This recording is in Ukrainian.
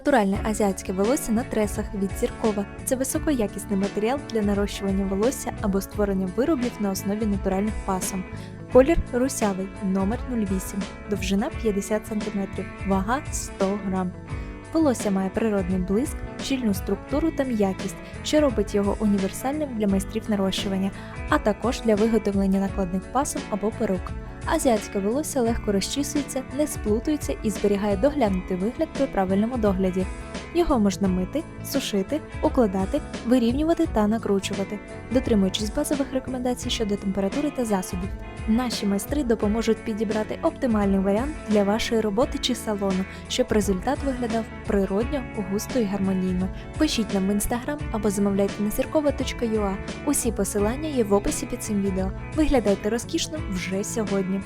Натуральне азіатське волосся на тресах від Зіркова це високоякісний матеріал для нарощування волосся або створення виробів на основі натуральних пасом. Колір русявий, номер 08, довжина 50 см, вага 100 г. Волосся має природний блиск, щільну структуру та м'якість, що робить його універсальним для майстрів нарощування, а також для виготовлення накладних пасом або перук. Азіатське волосся легко розчісується, не сплутується і зберігає доглянутий вигляд при правильному догляді. Його можна мити, сушити, укладати, вирівнювати та накручувати, дотримуючись базових рекомендацій щодо температури та засобів. Наші майстри допоможуть підібрати оптимальний варіант для вашої роботи чи салону, щоб результат виглядав природньо, густо і гармонійно. Пишіть нам в інстаграм або замовляйте на зіркова.ua. Усі посилання є в описі під цим відео. Виглядайте розкішно вже сьогодні.